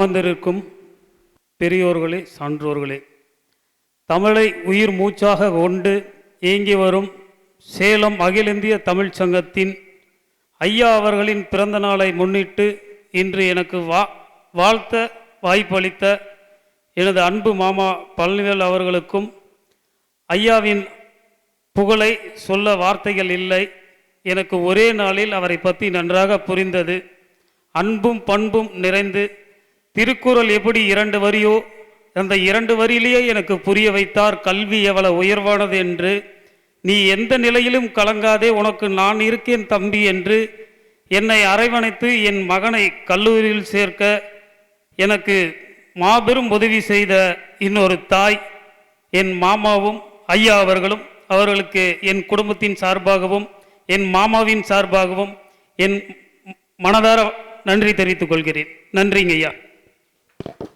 வந்திருக்கும் பெரியோர்களே சான்றோர்களே தமிழை உயிர் மூச்சாக கொண்டு இயங்கி வரும் சேலம் அகில இந்திய தமிழ்ச் சங்கத்தின் ஐயா அவர்களின் பிறந்த நாளை முன்னிட்டு இன்று எனக்கு வா வாழ்த்த வாய்ப்பளித்த எனது அன்பு மாமா பழனிவேல் அவர்களுக்கும் ஐயாவின் புகழை சொல்ல வார்த்தைகள் இல்லை. எனக்கு ஒரே நாளில் அவரை பற்றி நன்றாக புரிந்தது. அன்பும் பண்பும் நிறைந்து திருக்குறள் எப்படி இரண்டு வரியோ அந்த இரண்டு வரியிலேயே எனக்கு புரிய வைத்தார் கல்வி எவ்வளவு உயர்வானது என்று. நீ எந்த நிலையிலும் கலங்காதே உனக்கு நான் இருக்கேன் தம்பி என்று. என்னை அரவணைத்து என் மகனை கல்லூரியில் சேர்க்க எனக்கு மாபெரும் உதவி செய்த இன்னொரு தாய் என் மாமாவும் ஐயா அவர்களும் அவர்களுக்கு என் குடும்பத்தின் சார்பாகவும் என் மாமாவின் சார்பாகவும் என் மனதார நன்றி தெரிவித்துக் கொள்கிறேன். நன்றிங்க ஐயா. Thank you.